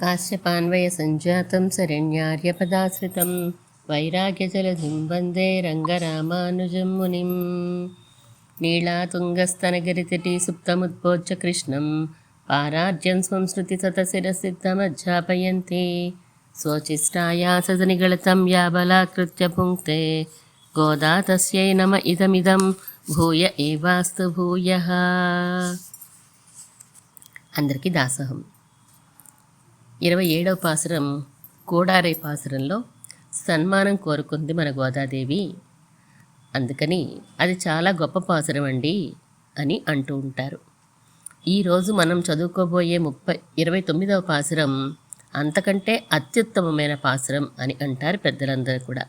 काश्यपान्वयसञ्जातं शरण्यार्यपदाश्रितं वैराग्यजलधिं वन्दे रङ्गरामानुजं मुनिं नीलातुङ्गस्तनगिरितटी सुप्तमुद्बोध्य कृष्णं पारार्जं स्वं श्रुतिसतशिरसिद्धमध्यापयन्ति स्वचिष्टायासनिगलितं या बलात्कृत्य पुङ्क्ते गोदा तस्यै नम इदमिदं భూయ ఏవాస్తు భూయ అందరికీ దాసోహం ఇరవై ఏడవ పాసురం కోడారే పాసురంలో సన్మానం కోరుకుంది మన గోదాదేవి. అందుకని అది చాలా గొప్ప పాసురం అండి అని అంటూ ఉంటారు. ఈరోజు మనం చదువుకోబోయే ముప్పై ఇరవై తొమ్మిదవ పాసురం అంతకంటే అత్యుత్తమమైన పాసురం అని అంటారు పెద్దలందరూ కూడా.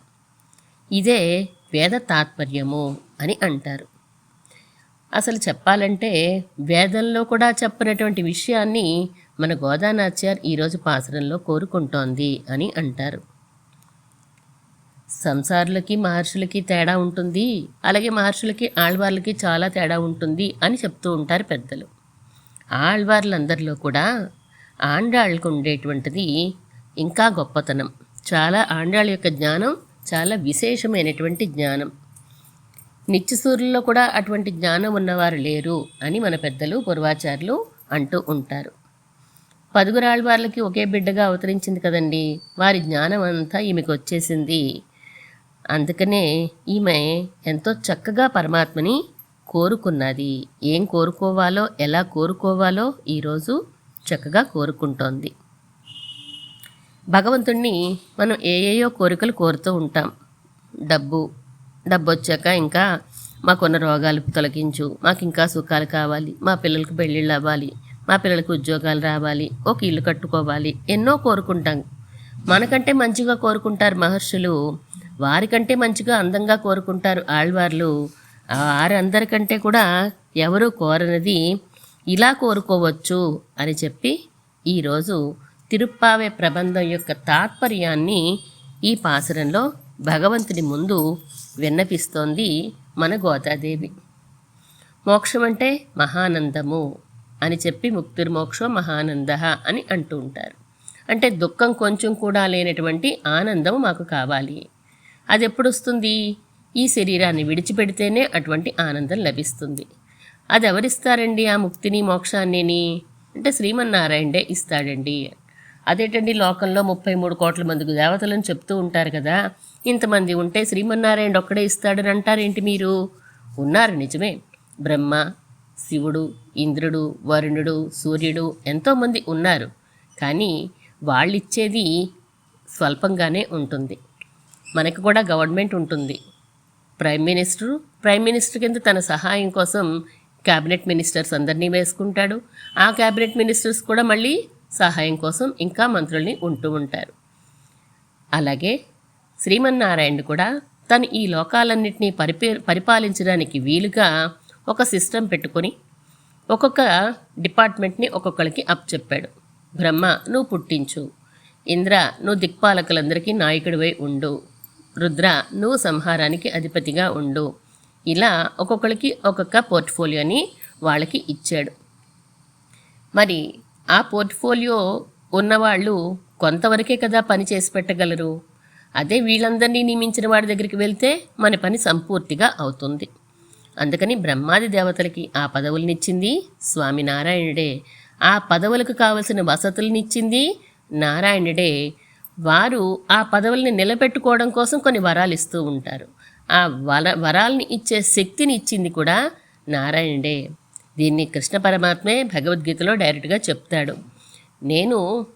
ఇదే వేద తాత్పర్యము అని అంటారు. అసలు చెప్పాలంటే వేదంలో కూడా చెప్పినటువంటి విషయాన్ని మన గోదానాచార్ ఈరోజు పాసరంలో కోరుకుంటోంది అని అంటారు. సంసారులకి మహర్షులకి తేడా ఉంటుంది. అలాగే మహర్షులకి ఆళ్వార్లకి చాలా తేడా ఉంటుంది అని చెప్తూ ఉంటారు పెద్దలు. ఆళ్వార్లందరిలో కూడా ఆండాళ్ళకు ఉండేటువంటిది ఇంకా గొప్పతనం. చాలా ఆండాళ్ళ యొక్క జ్ఞానం చాలా విశేషమైనటువంటి జ్ఞానం. నిత్యసూరుల్లో కూడా అటువంటి జ్ఞానం ఉన్నవారు లేరు అని మన పెద్దలు పూర్వాచారులు అంటూ ఉంటారు. పదుగురాళ్ళవార్లకి ఒకే బిడ్డగా అవతరించింది కదండి. వారి జ్ఞానం అంతా ఈమెకు వచ్చేసింది. అందుకనే ఈమె ఎంతో చక్కగా పరమాత్మని కోరుకున్నది. ఏం కోరుకోవాలో ఎలా కోరుకోవాలో ఈరోజు చక్కగా కోరుకుంటోంది. భగవంతుణ్ణి మనం ఏ ఏయో కోరికలు కోరుతూ ఉంటాం. డబ్బు డబ్బు వచ్చాక ఇంకా మాకున్న రోగాలు తొలగించు మాకు ఇంకా సుఖాలు కావాలి మా పిల్లలకు పెళ్ళిళ్ళు అవ్వాలి మా పిల్లలకు ఉద్యోగాలు రావాలి ఒక ఇల్లు కట్టుకోవాలి ఎన్నో కోరుకుంటాం. మనకంటే మంచిగా కోరుకుంటారు మహర్షులు. వారికంటే మంచిగా అందంగా కోరుకుంటారు ఆళ్వార్లు. వారందరికంటే కూడా ఎవరు కోరనది ఇలా కోరుకోవచ్చు అని చెప్పి ఈరోజు తిరుప్పావే ప్రబంధం యొక్క తాత్పర్యాన్ని ఈ పాసురంలో భగవంతుని ముందు విన్నపిస్తోంది మన గోదాదేవి. మోక్షం అంటే మహానందము. అని చెప్పి ముక్తిర్మోక్షో మహానంద అని అంటూ ఉంటారు. అంటే దుఃఖం కొంచెం కూడా లేనటువంటి ఆనందం మాకు కావాలి. అది ఎప్పుడు వస్తుంది ఈ శరీరాన్ని విడిచిపెడితేనే అటువంటి ఆనందం లభిస్తుంది. అది ఎవరిస్తారండి ఆ ముక్తిని మోక్షాన్నిని? అంటే శ్రీమన్నారాయణే ఇస్తాడండి. అదేటండి లోకంలో ముప్పై మూడు కోట్ల మందికి దేవతలను చెప్తూ ఉంటారు కదా. ఇంతమంది ఉంటే శ్రీమన్నారాయణ ఒక్కడే ఇస్తాడని అంటారేంటి మీరు? ఉన్నారు నిజమే? బ్రహ్మ శివుడు ఇంద్రుడు వరుణుడు సూర్యుడు ఎంతోమంది ఉన్నారు. కానీ వాళ్ళిచ్చేది స్వల్పంగానే ఉంటుంది. మనకు కూడా గవర్నమెంట్ ఉంటుంది. ప్రైమ్ మినిస్టర్ ప్రైమ్ మినిస్టర్ కింద తన సహాయం కోసం క్యాబినెట్ మినిస్టర్స్ అందరినీ వేసుకుంటాడు. ఆ క్యాబినెట్ మినిస్టర్స్ కూడా మళ్ళీ సహాయం కోసం ఇంకా మంత్రుల్ని ఉంటూ ఉంటారు. అలాగే శ్రీమన్నారాయణ కూడా తను ఈ లోకాలన్నింటినీ పరిపే పరిపాలించడానికి వీలుగా ఒక సిస్టమ్ పెట్టుకొని ఒక్కొక్క డిపార్ట్మెంట్ని ఒక్కొక్కరికి అప్ చెప్పాడు. బ్రహ్మ నువ్వు పుట్టించు. ఇంద్ర నువ్వు దిక్పాలకులందరికీ నాయకుడివై ఉండు. రుద్ర నువ్వు సంహారానికి అధిపతిగా ఉండు. ఇలా ఒక్కొక్కరికి ఒక్కొక్క పోర్ట్ఫోలియోని వాళ్ళకి ఇచ్చాడు. మరి ఆ పోర్ట్ఫోలియో ఉన్నవాళ్ళు కొంతవరకే కదా పని చేసి పెట్టగలరు? అదే వీళ్ళందరినీ నియమించిన వాడి దగ్గరికి వెళ్తే మన పని సంపూర్తిగా అవుతుంది. అందుకని బ్రహ్మాది దేవతలకి ఆ పదవులనిచ్చింది స్వామినారాయణుడే. ఆ పదవులకు కావలసిన వసతులనిచ్చింది నారాయణుడే. వారు ఆ పదవుల్ని నిలబెట్టుకోవడం కోసం కొన్ని వరాలు ఇస్తూ ఉంటారు. ఆ వర వరాల్ని ఇచ్చే శక్తిని ఇచ్చింది కూడా నారాయణుడే. దీన్ని కృష్ణ పరమాత్మే భగవద్గీతలో డైరెక్ట్గా చెప్తాడు. నేను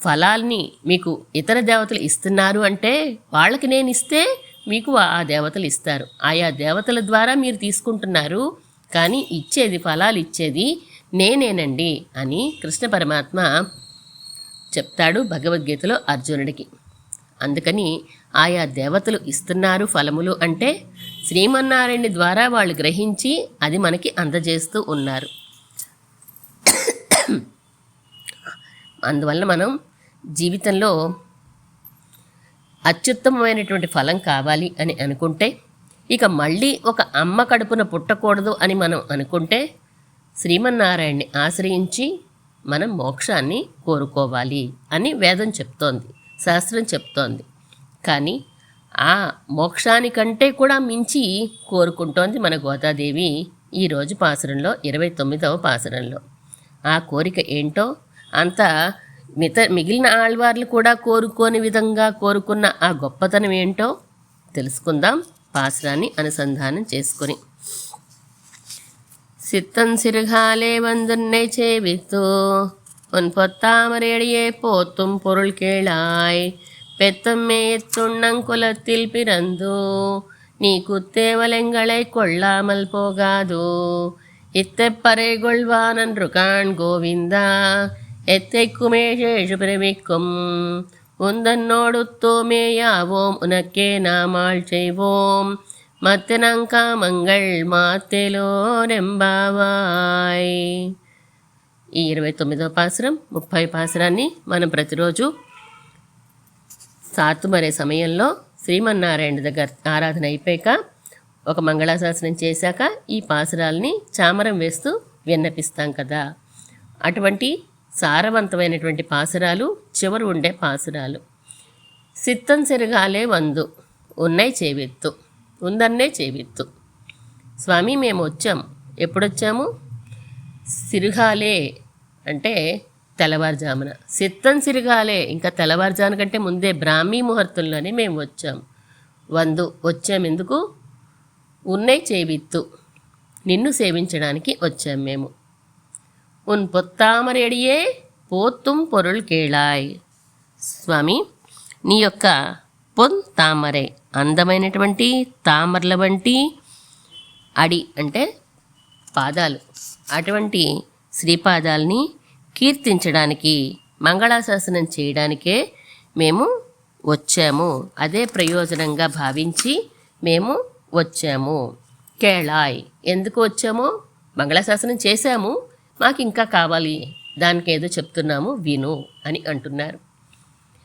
ఫలాల్ని మీకు ఇతర దేవతలు ఇస్తున్నారు అంటే వాళ్ళకి నేను ఇస్తే మీకు ఆ దేవతలు ఇస్తారు. ఆయా దేవతల ద్వారా మీరు తీసుకుంటున్నారు. కానీ ఇచ్చేది ఫలాలు ఇచ్చేది నేనేనండి అని కృష్ణ పరమాత్మ చెప్తాడు భగవద్గీతలో అర్జునుడికి. అందుకని ఆయా దేవతలు ఇస్తున్నారు ఫలములు అంటే శ్రీమన్నారాయణ ద్వారా వాళ్ళు గ్రహించి అది మనకి అందజేస్తూ ఉన్నారు. అందువల్ల మనం జీవితంలో అత్యుత్తమమైనటువంటి ఫలం కావాలి అని అనుకుంటే ఇక మళ్ళీ ఒక అమ్మ కడుపున పుట్టకూడదు అని మనం అనుకుంటే శ్రీమన్నారాయణ్ణి ఆశ్రయించి మనం మోక్షాన్ని కోరుకోవాలి అని వేదం చెప్తోంది శాస్త్రం చెప్తోంది. కానీ ఆ మోక్షానికంటే కూడా మించి కోరుకుంటోంది మన గోదాదేవి ఈరోజు పాసురంలో ఇరవై తొమ్మిదవ పాసురంలో. ఆ కోరిక ఏంటో అంత మిత మిగిలిన ఆళ్వార్లు కూడా కోరుకోని విధంగా కోరుకున్న ఆ గొప్పతనం ఏంటో తెలుసుకుందాం పాసురాన్ని అనుసంధానం చేసుకొని சித்தன் சிறுகாலே வந்துன்னை சேவித்து உன் பொத்தாமரேடியே போத்தும் பொருள் கேளாய் பெத்தம்மே துண்ணங்குலத்தில் பிறந்தோ நீ குத்தேவலங்களை கொள்ளாமல் போகாதோ இத்தைப்பறை கொள்வானன்று காண் கோவிந்தா എത്തേക്കുമേശേഷു ഭ്രമിക്കും ഉന്തന്നോടുത്തോമേയാവോം ഉനക്കേ നാമാൾ మంగళ్ మాతెలో మాతెలోనెంబావాయ్ ఈ ఇరవై తొమ్మిదవ పాసురం ముప్పై పాసురాన్ని మనం ప్రతిరోజు సాతుమరే సమయంలో శ్రీమన్నారాయణ దగ్గర ఆరాధన అయిపోయాక ఒక మంగళాశాసనం చేశాక ఈ పాసురాల్ని చామరం వేస్తూ విన్నపిస్తాం కదా. అటువంటి సారవంతమైనటువంటి పాసురాలు చివరి ఉండే పాసురాలు. సిత్తం సెరగాలే వందు ఉన్నాయి చేవెత్తు ఉందన్నే చేవిత్తు. స్వామి మేము వచ్చాం ఎప్పుడొచ్చాము? సిరుగాలే అంటే తెల్లవారుజామున. సిత్తం సిరిగాలే ఇంకా తెల్లవారుజామున కంటే ముందే బ్రాహ్మీ ముహూర్తంలోనే మేము వచ్చాం వందు వచ్చాం ఎందుకు ఉన్నై చేవిత్తు. నిన్ను సేవించడానికి వచ్చాం మేము. உன் పొత్తామరేడియే పోత్తుం పొరుల్ కేళాయ్ స్వామి నీ యొక్క పొన్ తామరే అందమైనటువంటి తామరల వంటి అడి అంటే పాదాలు అటువంటి శ్రీపాదాల్ని కీర్తించడానికి మంగళాశాసనం చేయడానికే మేము వచ్చాము అదే ప్రయోజనంగా భావించి మేము వచ్చాము కేళాయ్ ఎందుకు వచ్చాము మంగళాశాసనం చేశాము మాకు ఇంకా కావాలి. దానికి ఏదో చెప్తున్నాము విను అని అంటున్నారు.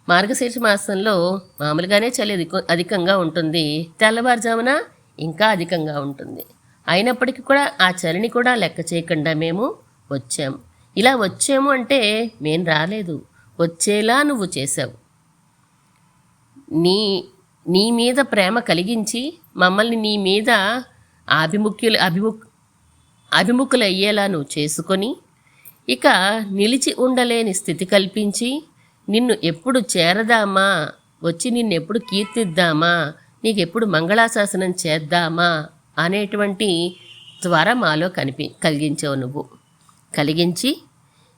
మార్గశీర్ష మాసంలో మామూలుగానే చలి అధిక అధికంగా ఉంటుంది. తెల్లవారుజామున ఇంకా అధికంగా ఉంటుంది. అయినప్పటికీ కూడా ఆ చలిని కూడా లెక్క చేయకుండా మేము వచ్చాము ఇలా వచ్చాము అంటే మేం రాలేదు. వచ్చేలా నువ్వు చేసావు నీ నీ మీద ప్రేమ కలిగించి మమ్మల్ని నీ మీద ఆభిముఖ్యులు అభిముఖ్ అభిముఖులు అయ్యేలా నువ్వు చేసుకొని ఇక నిలిచి ఉండలేని స్థితి కల్పించి నిన్ను ఎప్పుడు చేరదామా? వచ్చి నిన్నెప్పుడు కీర్తిద్దామా? నీకు ఎప్పుడు మంగళాశాసనం చేద్దామా? అనేటువంటి త్వర మాలో కనిపి కలిగించావు నువ్వు. కలిగించి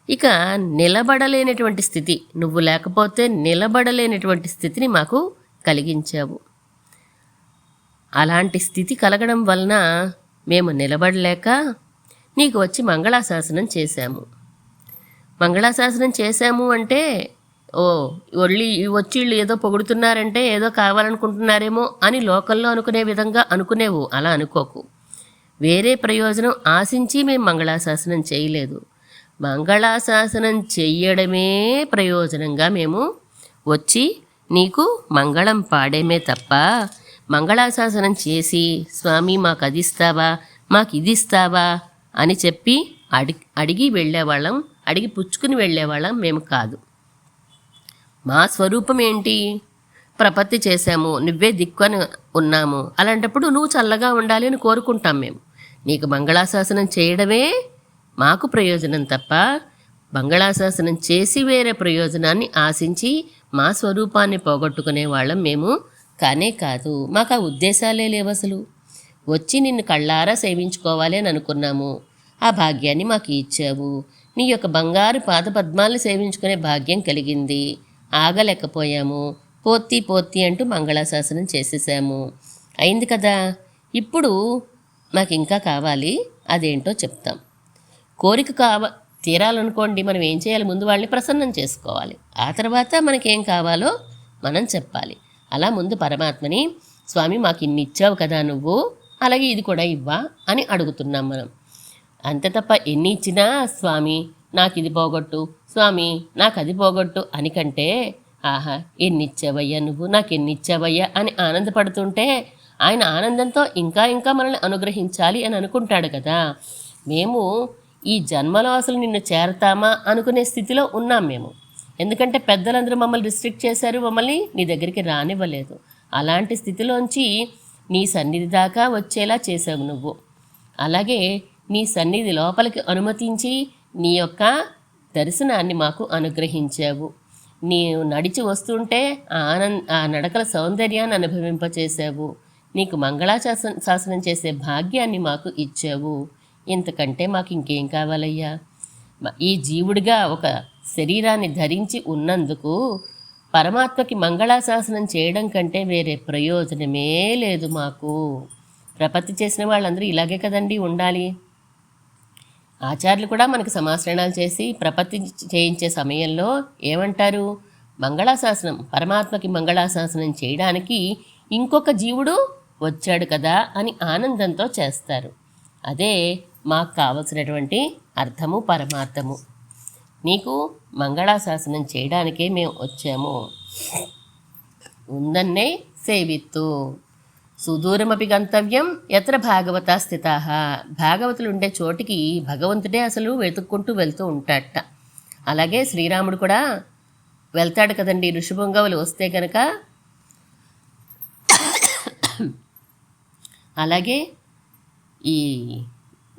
ఇక నిలబడలేనటువంటి స్థితి నువ్వు లేకపోతే నిలబడలేనటువంటి స్థితిని మాకు కలిగించావు. అలాంటి స్థితి కలగడం వలన మేము నిలబడలేక నీకు వచ్చి మంగళాశాసనం చేశాము. మంగళాశాసనం చేశాము అంటే ఓ ఒళ్ళి వచ్చి వీళ్ళు ఏదో పొగుడుతున్నారంటే ఏదో కావాలనుకుంటున్నారేమో అని లోకల్లో అనుకునే విధంగా అనుకునేవు. అలా అనుకోకు. వేరే ప్రయోజనం ఆశించి మేము మంగళాశాసనం చేయలేదు. మంగళాశాసనం చెయ్యడమే ప్రయోజనంగా మేము వచ్చి నీకు మంగళం పాడేమే తప్ప మంగళాశాసనం చేసి స్వామి మాకు అది ఇస్తావా మాకు ఇది ఇస్తావా అని చెప్పి అడిగి అడిగి వెళ్ళేవాళ్ళం అడిగి పుచ్చుకుని వెళ్ళేవాళ్ళం మేము కాదు. మా స్వరూపం ఏంటి ప్రపత్తి చేశాము నువ్వే దిక్కు అని ఉన్నాము. అలాంటప్పుడు నువ్వు చల్లగా ఉండాలి అని కోరుకుంటాం మేము. నీకు మంగళాశాసనం చేయడమే మాకు ప్రయోజనం తప్ప మంగళాశాసనం చేసి వేరే ప్రయోజనాన్ని ఆశించి మా స్వరూపాన్ని పోగొట్టుకునే వాళ్ళం మేము కానే కాదు మాకు ఆ ఉద్దేశాలే లేవు అసలు. వచ్చి నిన్ను కళ్ళారా సేవించుకోవాలి అని అనుకున్నాము. ఆ భాగ్యాన్ని మాకు ఇచ్చావు. నీ యొక్క బంగారు పాద పద్మాలను సేవించుకునే భాగ్యం కలిగింది. ఆగలేకపోయాము. పోత్తి పోత్తి అంటూ మంగళాశాసనం చేసేసాము. అయింది కదా. ఇప్పుడు మాకు ఇంకా కావాలి అదేంటో చెప్తాం. కోరిక కావ తీరాలనుకోండి మనం ఏం చేయాలి? ముందు వాళ్ళని ప్రసన్నం చేసుకోవాలి. ఆ తర్వాత మనకేం కావాలో మనం చెప్పాలి. అలా ముందు పరమాత్మని స్వామి మాకు ఇన్ని ఇచ్చావు కదా నువ్వు అలాగే ఇది కూడా ఇవ్వా అని అడుగుతున్నాం మనం. అంతే తప్ప ఎన్ని ఇచ్చినా స్వామి నాకు ఇది పోగొట్టు స్వామి నాకు అది పోగొట్టు అని కంటే ఆహా ఎన్ని ఇచ్చావయ్యా నువ్వు నాకు ఎన్ని ఇచ్చావయ్యా అని ఆనందపడుతుంటే ఆయన ఆనందంతో ఇంకా ఇంకా మనల్ని అనుగ్రహించాలి అని అనుకుంటాడు కదా. మేము ఈ జన్మలో అసలు నిన్ను చేరతామా అనుకునే స్థితిలో ఉన్నాం మేము. ఎందుకంటే పెద్దలందరూ మమ్మల్ని రిస్ట్రిక్ట్ చేశారు మమ్మల్ని నీ దగ్గరికి రానివ్వలేదు. అలాంటి స్థితిలోంచి నీ సన్నిధి దాకా వచ్చేలా చేసావు నువ్వు. అలాగే నీ సన్నిధి లోపలికి అనుమతించి నీ యొక్క దర్శనాన్ని మాకు అనుగ్రహించావు. నీవు నడిచి వస్తుంటే ఆనంద్ ఆ నడకల సౌందర్యాన్ని అనుభవింపచేసావు నీకు మంగళాశాసన శాసనం చేసే భాగ్యాన్ని మాకు ఇచ్చావు. ఇంతకంటే మాకు ఇంకేం కావాలయ్యా? ఈ జీవుడిగా ఒక శరీరాన్ని ధరించి ఉన్నందుకు పరమాత్మకి మంగళాశాసనం చేయడం కంటే వేరే ప్రయోజనమే లేదు మాకు. ప్రపత్తి చేసిన వాళ్ళందరూ ఇలాగే కదండి ఉండాలి. ఆచార్యులు కూడా మనకు సమాశ్రణాలు చేసి ప్రపత్తి చేయించే సమయంలో ఏమంటారు? మంగళాశాసనం పరమాత్మకి మంగళాశాసనం చేయడానికి ఇంకొక జీవుడు వచ్చాడు కదా అని ఆనందంతో చేస్తారు. అదే మాకు కావలసినటువంటి అర్థము పరమార్థము. నీకు మంగళాశాసనం చేయడానికే మేము వచ్చాము. ఉందన్నే సేవిత్తు. సుదూరమపి గంతవ్యం ఎత్ర భాగవత స్థిత. భాగవతులు ఉండే చోటికి భగవంతుడే అసలు వెతుక్కుంటూ వెళ్తూ ఉంటాడట. అలాగే శ్రీరాముడు కూడా వెళ్తాడు కదండి ఋషిభంగవులు వస్తే కనుక అలాగే ఈ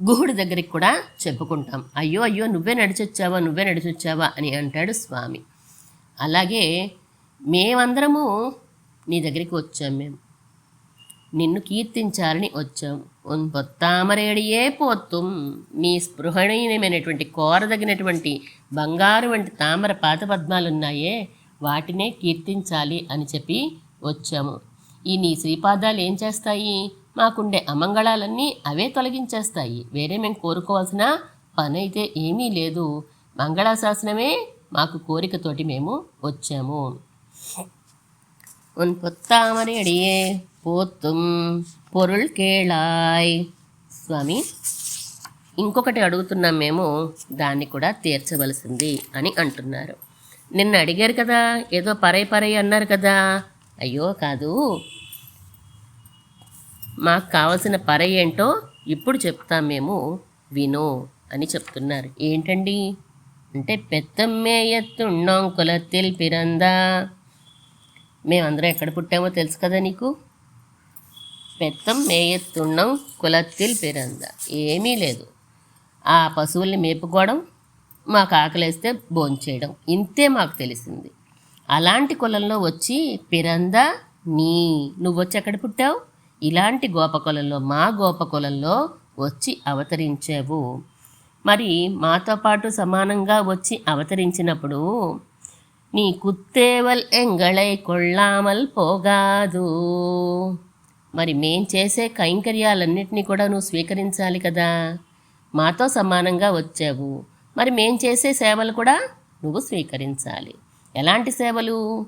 గుహుడి దగ్గరికి కూడా చెప్పుకుంటాం. అయ్యో అయ్యో నువ్వే నడిచొచ్చావా నువ్వే నడిచొచ్చావా అని అంటాడు స్వామి. అలాగే మేమందరము నీ దగ్గరికి వచ్చాం మేము. నిన్ను కీర్తించాలని వచ్చాం. పొత్తామరేడియే పోత్తుం. నీ స్పృహణీయమైనటువంటి కోరదగినటువంటి బంగారు వంటి తామర పాత పద్మాలున్నాయే వాటినే కీర్తించాలి అని చెప్పి వచ్చాము. ఈ నీ శ్రీపాదాలు ఏం చేస్తాయి? మాకుండే అమంగళాలన్నీ అవే తొలగించేస్తాయి వేరే మేము కోరుకోవాల్సిన పని అయితే ఏమీ లేదు మంగళాశాసనమే మాకు కోరికతోటి మేము వచ్చాము உன் பொத்தாமரை அடியே పోతుం పొరుల్ కేళాయ్ స్వామి ఇంకొకటి అడుగుతున్నాం మేము దాన్ని కూడా తీర్చవలసింది అని అంటున్నారు నిన్న అడిగారు కదా ఏదో పరై పరై అన్నారు కదా అయ్యో కాదు మాకు కావలసిన పర ఏంటో ఇప్పుడు చెప్తాం మేము. విను అని చెప్తున్నారు. ఏంటండి? అంటే పెద్దమ్మే ఎత్తుండం కులత్తిల్ పిరందా. మేమందరం ఎక్కడ పుట్టామో తెలుసు కదా నీకు? పెత్తం మేయెత్తున్నాం కులత్తిల్ పిరంద. ఏమీ లేదు. ఆ పశువుల్ని మేపుకోవడం మాకు ఆకలేస్తే భోంచేయడం. ఇంతే మాకు తెలిసింది. అలాంటి కులంలో వచ్చి పిరంద నీ. నువ్వు వచ్చి ఎక్కడ పుట్టావు? ఇలాంటి గోప మా గోప వచ్చి అవతరించావు. మరి మాతో పాటు సమానంగా వచ్చి అవతరించినప్పుడు నీ కుత్తేవల్ ఎంగళై కొళ్ళామల్ పోగాదు. మరి మేం చేసే కైంకర్యాలన్నింటినీ కూడా నువ్వు స్వీకరించాలి కదా. మాతో సమానంగా వచ్చావు. మరి మేం చేసే సేవలు కూడా నువ్వు స్వీకరించాలి. ఎలాంటి సేవలు?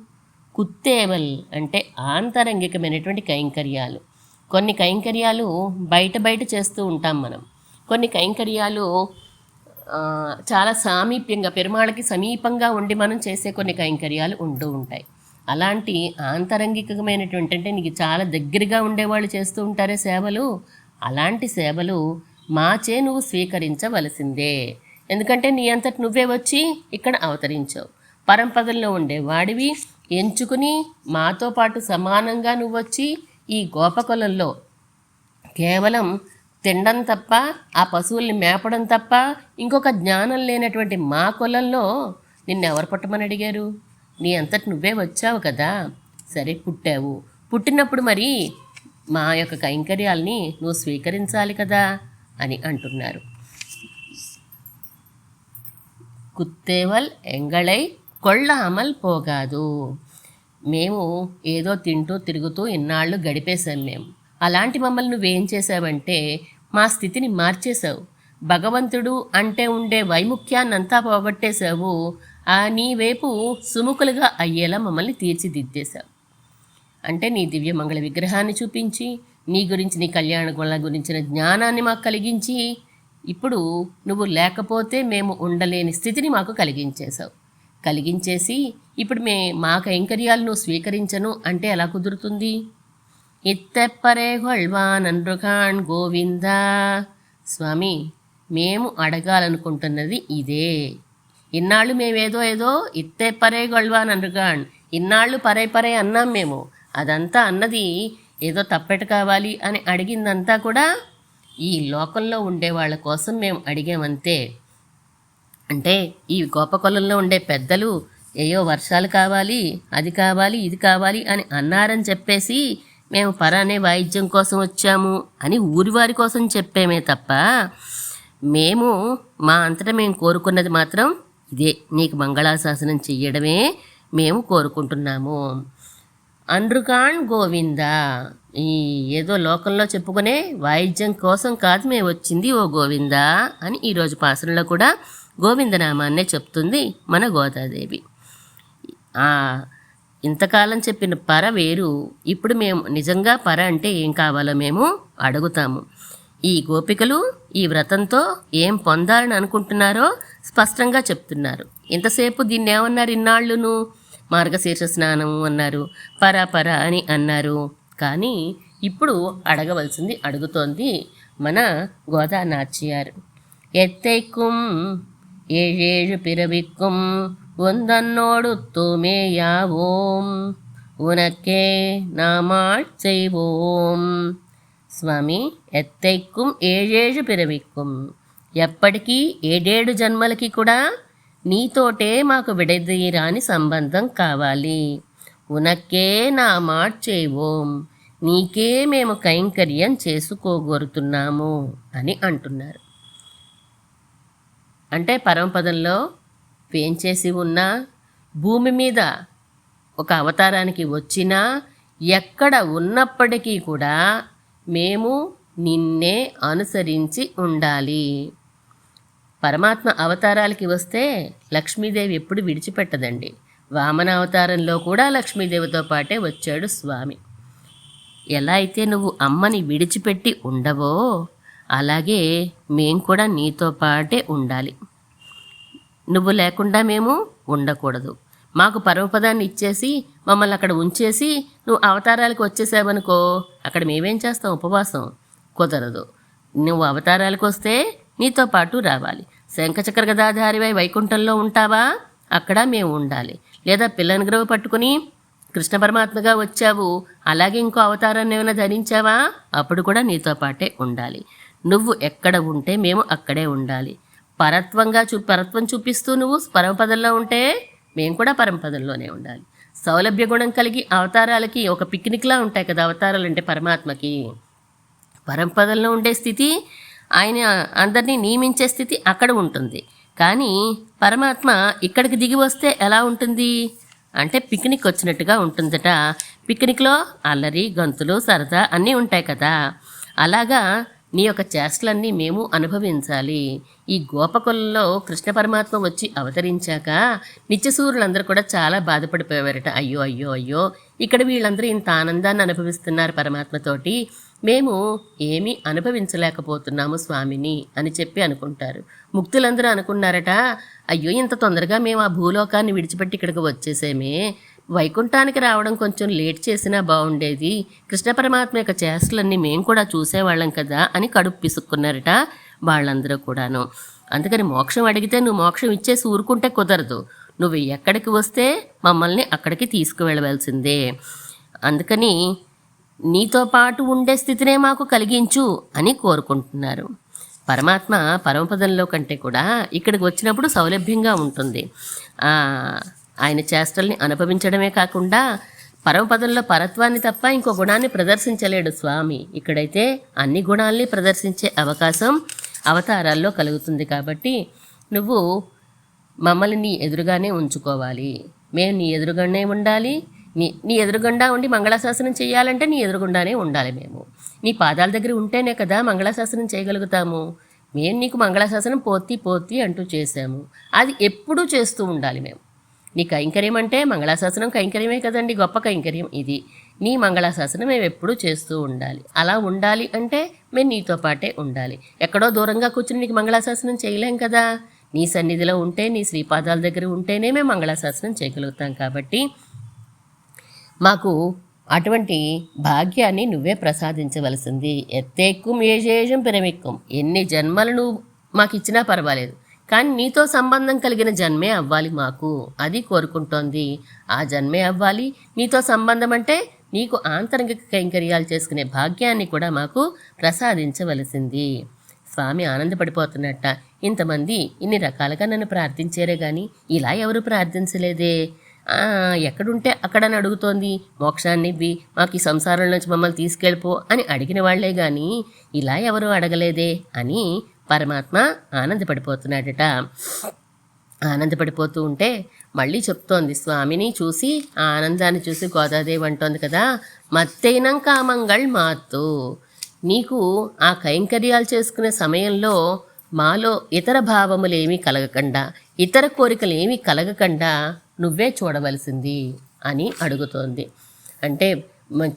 కుత్తేవల్ అంటే ఆంతరంగికమైనటువంటి కైంకర్యాలు. కొన్ని కైంకర్యాలు బయట బయట చేస్తూ ఉంటాం మనం. కొన్ని కైంకర్యాలు చాలా సామీప్యంగా పెరుమాళకి సమీపంగా ఉండి మనం చేసే కొన్ని కైంకర్యాలు ఉంటూ ఉంటాయి. అలాంటి ఆంతరంగికమైనటువంటి అంటే నీకు చాలా దగ్గరగా ఉండేవాళ్ళు చేస్తూ ఉంటారే సేవలు? అలాంటి సేవలు మాచే నువ్వు స్వీకరించవలసిందే. ఎందుకంటే నీ అంతటి నువ్వే వచ్చి ఇక్కడ అవతరించావు. పరంపదల్లో ఉండే వాడివి ఎంచుకుని మాతో పాటు సమానంగా నువ్వు వచ్చి ఈ గోపకులంలో కేవలం తినడం తప్ప ఆ పశువుల్ని మేపడం తప్ప ఇంకొక జ్ఞానం లేనటువంటి మా కులంలో నిన్నెవరు పుట్టమని అడిగారు? నీ అంతటి నువ్వే వచ్చావు కదా సరే పుట్టావు. పుట్టినప్పుడు మరి మా యొక్క కైంకర్యాల్ని నువ్వు స్వీకరించాలి కదా అని అంటున్నారు. కుత్తేవల్ ఎంగళై కొళ్ళామల్ పోగాదు. మేము ఏదో తింటూ తిరుగుతూ ఇన్నాళ్ళు గడిపేశాం మేము అలాంటి మమ్మల్ని నువ్వేం చేసావంటే మా స్థితిని మార్చేశావు. భగవంతుడు అంటే ఉండే వైముఖ్యాన్నంతా పోగొట్టేశావు. ఆ నీ వైపు సుముఖులుగా అయ్యేలా మమ్మల్ని తీర్చిదిద్దేశావు. అంటే నీ దివ్యమంగళ విగ్రహాన్ని చూపించి నీ గురించి నీ కళ్యాణ గుణ గురించిన జ్ఞానాన్ని మాకు కలిగించి ఇప్పుడు నువ్వు లేకపోతే మేము ఉండలేని స్థితిని మాకు కలిగించేశావు. కలిగించేసి ఇప్పుడు మే మా కైంకర్యాలను స్వీకరించను అంటే ఎలా కుదురుతుంది? ఇత్తెప్పరే గొల్వాన్ గోవింద స్వామి మేము అడగాలనుకుంటున్నది ఇదే. ఇన్నాళ్ళు మేమేదో ఏదో ఇత్తే పరే గొల్వాన్ అనుగాన్ ఇన్నాళ్ళు పరే పరే అన్నాం మేము. అదంతా అన్నది ఏదో తప్పెట కావాలి అని అడిగిందంతా కూడా ఈ లోకంలో ఉండే వాళ్ళ కోసం మేము అడిగామంతే. అంటే ఈ గోపకొలంలో ఉండే పెద్దలు ఏయో వర్షాలు కావాలి అది కావాలి ఇది కావాలి అని అన్నారని చెప్పేసి మేము పరానే వాయిద్యం కోసం వచ్చాము అని ఊరివారి కోసం చెప్పేమే తప్ప మేము మా అంతటా మేము కోరుకున్నది మాత్రం ఇదే. నీకు మంగళాశాసనం చెయ్యడమే మేము కోరుకుంటున్నాము. అండ్రుకాన్ గోవింద ఈ ఏదో లోకంలో చెప్పుకునే వాయిద్యం కోసం కాదు మేము వచ్చింది ఓ గోవింద అని ఈరోజు పాసనలో కూడా గోవిందనామాన్నే చెప్తుంది మన గోదాదేవి. ఇంతకాలం చెప్పిన పర వేరు ఇప్పుడు మేము నిజంగా పర అంటే ఏం కావాలో మేము అడుగుతాము. ఈ గోపికలు ఈ వ్రతంతో ఏం పొందాలని అనుకుంటున్నారో స్పష్టంగా చెప్తున్నారు. ఇంతసేపు దీన్ని ఏమన్నారు ఇన్నాళ్ళును? మార్గశీర్ష స్నానము అన్నారు పర పర అని అన్నారు. కానీ ఇప్పుడు అడగవలసింది అడుగుతోంది మన గోదా నాచియారు ఎత్తైకుం ஏழேழு பிறவிக்கும் உந்தன்னோடு தூமேயாவோம் உனக்கே நாமாள் செய்வோம் స్వామి ఎత్తైక్కుం ఏడేడు పిరవిక్కుం ఎప్పటికీ ఏడేడు జన్మలకి కూడా నీతోటే మాకు విడదీరాని సంబంధం కావాలి ఉనక్కే నా మాట చేయవోం నీకే మేము కైంకర్యం చేసుకోగోరుతున్నాము అని అంటున్నారు అంటే పరమపదంలో వేంచేసి ఉన్న భూమి మీద ఒక అవతారానికి వచ్చినా ఎక్కడ ఉన్నప్పటికీ కూడా మేము నిన్నే అనుసరించి ఉండాలి. పరమాత్మ అవతారాలకి వస్తే లక్ష్మీదేవి ఎప్పుడు విడిచిపెట్టదండి. వామన అవతారంలో కూడా లక్ష్మీదేవితో పాటే వచ్చాడు స్వామి. ఎలా అయితే నువ్వు అమ్మని విడిచిపెట్టి ఉండవో అలాగే మేం కూడా నీతో పాటే ఉండాలి. నువ్వు లేకుండా మేము ఉండకూడదు. మాకు పరమపదాన్ని ఇచ్చేసి మమ్మల్ని అక్కడ ఉంచేసి నువ్వు అవతారాలకు వచ్చేసావనుకో అక్కడ మేమేం చేస్తాం? ఉపవాసం. కుదరదు. నువ్వు అవతారాలకు వస్తే నీతో పాటు రావాలి. శంఖచక్ర గదాధారివై వైకుంఠంలో ఉంటావా? అక్కడ మేము ఉండాలి. లేదా పిల్లని గ్రవ పట్టుకుని కృష్ణ పరమాత్మగా వచ్చావు. అలాగే ఇంకో అవతారాన్ని ఏమైనా ధరించావా? అప్పుడు కూడా నీతో పాటే ఉండాలి. నువ్వు ఎక్కడ ఉంటే మేము అక్కడే ఉండాలి. పరత్వంగా చూ పరత్వం చూపిస్తూ నువ్వు పరమపదంలో ఉంటే మేము కూడా పరమపదంలోనే ఉండాలి. సౌలభ్య గుణం కలిగి అవతారాలకి ఒక పిక్నిక్లా ఉంటాయి కదా అవతారాలు అంటే పరమాత్మకి. పరంపదల్లో ఉండే స్థితి ఆయన అందరినీ నియమించే స్థితి అక్కడ ఉంటుంది. కానీ పరమాత్మ ఇక్కడికి దిగి వస్తే ఎలా ఉంటుంది? అంటే పిక్నిక్ వచ్చినట్టుగా ఉంటుందట. పిక్నిక్లో అల్లరి గంతులు సరదా అన్నీ ఉంటాయి కదా. అలాగా నీ యొక్క చేష్టలన్నీ మేము అనుభవించాలి. ఈ గోపకులలో కృష్ణ పరమాత్మ వచ్చి అవతరించాక నిత్యసూరులందరూ కూడా చాలా బాధపడిపోయారట అయ్యో అయ్యో అయ్యో ఇక్కడ వీళ్ళందరూ ఇంత ఆనందాన్ని అనుభవిస్తున్నారు పరమాత్మతోటి మేము ఏమీ అనుభవించలేకపోతున్నాము స్వామిని అని చెప్పి అనుకుంటారు. ముక్తులందరూ అనుకున్నారట అయ్యో ఇంత తొందరగా మేము ఆ భూలోకాన్ని విడిచిపెట్టి ఇక్కడికి వచ్చేసేమే. వైకుంఠానికి రావడం కొంచెం లేట్ చేసినా బాగుండేది. కృష్ణ పరమాత్మ యొక్క చేష్టలన్నీ మేము కూడా చూసేవాళ్ళం కదా అని కడుపు పిసుక్కున్నారట వాళ్ళందరూ కూడాను. అందుకని మోక్షం అడిగితే నువ్వు మోక్షం ఇచ్చేసి ఊరుకుంటే కుదరదు. నువ్వు ఎక్కడికి వస్తే మమ్మల్ని అక్కడికి తీసుకువెళ్ళవలసిందే. అందుకని నీతో పాటు ఉండే స్థితినే మాకు కలిగించు అని కోరుకుంటున్నారు. పరమాత్మ పరమపదంలో కంటే కూడా ఇక్కడికి వచ్చినప్పుడు సౌలభ్యంగా ఉంటుంది. ఆయన చేష్టల్ని అనుభవించడమే కాకుండా పరమపదంలో పరత్వాన్ని తప్ప ఇంకో గుణాన్ని ప్రదర్శించలేడు స్వామి. ఇక్కడైతే అన్ని గుణాల్ని ప్రదర్శించే అవకాశం అవతారాల్లో కలుగుతుంది కాబట్టి నువ్వు మమ్మల్ని నీ ఎదురుగానే ఉంచుకోవాలి. మేము నీ ఎదురుగానే ఉండాలి. నీ నీ ఎదురుగుండా ఉండి మంగళాశాసనం చేయాలంటే నీ ఎదురుగుండానే ఉండాలి మేము. నీ పాదాల దగ్గర ఉంటేనే కదా మంగళాశాసనం చేయగలుగుతాము. మేము నీకు మంగళాశాసనం పోతి పోతి అంటూ చేసాము అది ఎప్పుడూ చేస్తూ ఉండాలి మేము. నీ కైంకర్యం అంటే మంగళాశాసనం కైంకర్యమే కదండి గొప్ప కైంకర్యం ఇది. నీ మంగళాశాసనం మేము ఎప్పుడూ చేస్తూ ఉండాలి. అలా ఉండాలి అంటే మేము నీతో పాటే ఉండాలి. ఎక్కడో దూరంగా కూర్చుని నీకు మంగళాశాసనం చేయలేం కదా? నీ సన్నిధిలో ఉంటే నీ శ్రీపాదాల దగ్గర ఉంటేనే మేము మంగళాశాసనం చేయగలుగుతాం కాబట్టి మాకు అటువంటి భాగ్యాన్ని నువ్వే ప్రసాదించవలసింది. ఎత్తెక్కుం ఏజేజం పిరమిక్కుం ఎన్ని జన్మలు నువ్వు మాకు ఇచ్చినా పర్వాలేదు. కానీ నీతో సంబంధం కలిగిన జన్మే అవ్వాలి మాకు. అది కోరుకుంటోంది. ఆ జన్మే అవ్వాలి. నీతో సంబంధం అంటే నీకు ఆంతరంగిక కైంకర్యాలు చేసుకునే భాగ్యాన్ని కూడా మాకు ప్రసాదించవలసింది. స్వామి ఆనందపడిపోతున్నట్ట. ఇంతమంది ఇన్ని రకాలుగా నన్ను ప్రార్థించారే కానీ ఇలా ఎవరు ప్రార్థించలేదే? ఎక్కడుంటే అక్కడని అడుగుతోంది. మోక్షాన్ని ఇవ్వి మాకు ఈ సంసారం నుంచి మమ్మల్ని తీసుకెళ్ళిపో అని అడిగిన వాళ్ళే కానీ ఇలా ఎవరు అడగలేదే అని పరమాత్మ ఆనందపడిపోతున్నాడట. ఆనందపడిపోతూ ఉంటే మళ్ళీ చెప్తోంది స్వామిని చూసి ఆ ఆనందాన్ని చూసి గోదాదేవి అంటోంది కదా మత్తైనం కామంగళ్ మాత్తు. నీకు ఆ కైంకర్యాలు చేసుకునే సమయంలో మాలో ఇతర భావములేమీ కలగకుండా ఇతర కోరికలు ఏమీ కలగకుండా నువ్వే చూడవలసింది అని అడుగుతోంది. అంటే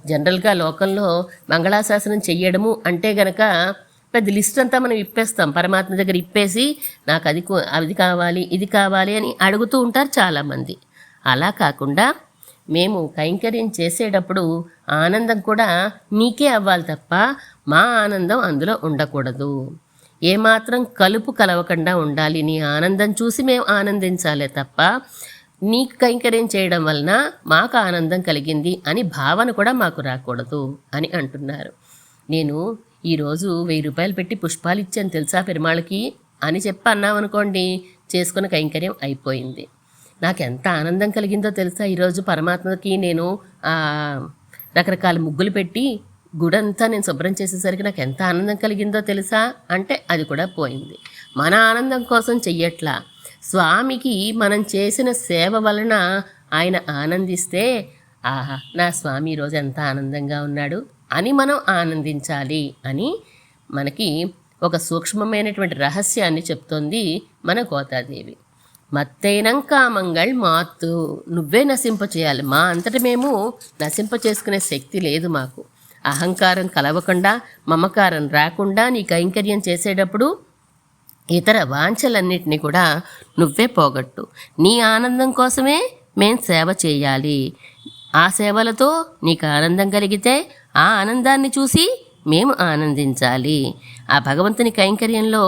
జనరల్గా లోకంలో మంగళాశాసనం చెయ్యడము అంటే గనక పెద్ద లిస్ట్ అంతా మనం ఇప్పేస్తాం. పరమాత్మ దగ్గర ఇప్పేసి నాకు అది అది కావాలి ఇది కావాలి అని అడుగుతూ ఉంటారు చాలామంది. అలా కాకుండా మేము కైంకర్యం చేసేటప్పుడు ఆనందం కూడా నీకే అవ్వాలి తప్ప మా ఆనందం అందులో ఉండకూడదు. ఏమాత్రం కలుపు కలవకుండా ఉండాలి. నీ ఆనందం చూసి మేము ఆనందించాలే తప్ప నీకు కైంకర్యం చేయడం వలన మాకు ఆనందం కలిగింది అని భావన కూడా మాకు రాకూడదు అని అంటున్నారు. నేను ఈరోజు వెయ్యి రూపాయలు పెట్టి పుష్పాలు ఇచ్చాను తెలుసా పెరుమాళ్ళకి? అని చెప్పి అన్నామనుకోండి చేసుకున్న కైంకర్యం అయిపోయింది. నాకు ఎంత ఆనందం కలిగిందో తెలుసా? ఈరోజు పరమాత్మకి నేను రకరకాల ముగ్గులు పెట్టి గుడంతా నేను శుభ్రం చేసేసరికి నాకు ఎంత ఆనందం కలిగిందో తెలుసా? అంటే అది కూడా పోయింది. మన ఆనందం కోసం చెయ్యట్లా. స్వామికి మనం చేసిన సేవ వలన ఆయన ఆనందిస్తే ఆహా నా స్వామి ఈరోజు ఎంత ఆనందంగా ఉన్నాడు. అని మనం ఆనందించాలి అని మనకి ఒక సూక్ష్మమైనటువంటి రహస్యాన్ని చెప్తోంది మన గోతాదేవి. మత్తైనం కామంగళ్ మాత్తు. నువ్వే నశింప చేయాలి. మా అంతట మేము నశింప చేసుకునే శక్తి లేదు మాకు. అహంకారం కలవకుండా మమకారం రాకుండా నీ కైంకర్యం చేసేటప్పుడు ఇతర వాంఛలన్నిటినీ కూడా నువ్వే పోగొట్టు. నీ ఆనందం కోసమే మేం సేవ చేయాలి. ఆ సేవలతో నీకు ఆనందం కలిగితే ఆ ఆనందాన్ని చూసి మేము ఆనందించాలి. ఆ భగవంతుని కైంకర్యంలో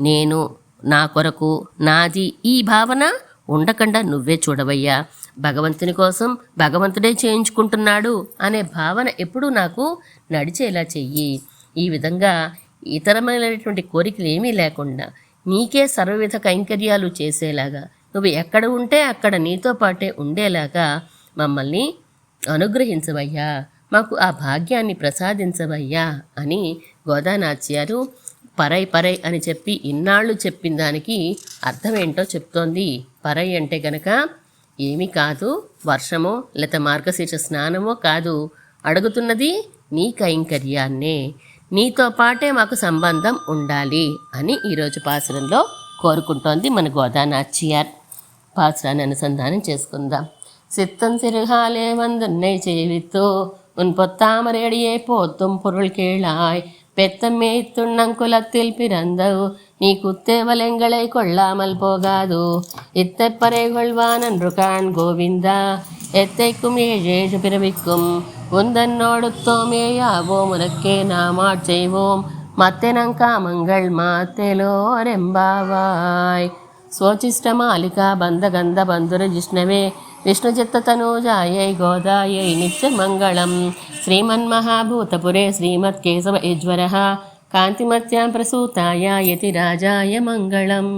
నేను నా కొరకు నాది ఈ భావన ఉండకుండా నువ్వే చూడవయ్యా. భగవంతుని కోసం భగవంతుడే చేయించుకుంటున్నాడు అనే భావన ఎప్పుడూ నాకు నడిచేలా చెయ్యి. ఈ విధంగా ఇతరమైనటువంటి కోరికలు ఏమీ లేకుండా నీకే సర్వవిధ కైంకర్యాలు చేసేలాగా నువ్వు ఎక్కడ ఉంటే అక్కడ నీతో పాటే ఉండేలాగా మమ్మల్ని అనుగ్రహించవయ్యా. మాకు ఆ భాగ్యాన్ని ప్రసాదించవయ్యా అని గోదానాచ్యారు పరై పరై అని చెప్పి ఇన్నాళ్ళు చెప్పిన దానికి అర్థమేంటో చెప్తోంది పరై అంటే గనక ఏమీ కాదు వర్షమో లేక మార్గశీర్ష స్నానమో కాదు అడుగుతున్నది నీ కైంకర్యాన్నే నీతో పాటే మాకు సంబంధం ఉండాలి అని ఈరోజు పాసురంలో కోరుకుంటోంది మన గోదానాచ్యార్ పాసురాన్ని అనుసంధానం చేసుకుందాం சித்தம் சிறுகாலே வந்துன்னை செய்வித்தோ உன் பொத்தாமரேடியே போத்தும் பொருள் கீழாய் பெத்தம்மே துண்ணங்குலத்தில் பிறந்த நீ குத்தேவலங்களை கொள்ளாமல் போகாதோ. இத்தப்பறை கொள்வான் என்று கான் கோவிந்தா. எத்தைக்கும் ஏழேழு பிறவிக்கும் உந்தன்னோடுத்தோமே யாவோம் உனக்கே நாம் செய்வோம். மத்தினங்காமங்கள் மாத்தேலோரெம்பாவாய் ಸ್ವೋಚಿಷ್ಟ ಮಾಲಿಕಾ ಬಂಧಗಂಧ ಬಂಧುರ ಜಿಷ್ಣವೇ గోదాయై నిత్యమంగళం శ్రీమన్మహాభూతపురే శ్రీమత్కేశవ యజ్వర కాంతిమత్యాం ప్రసూతాయ యతి రాజాయ మంగళం.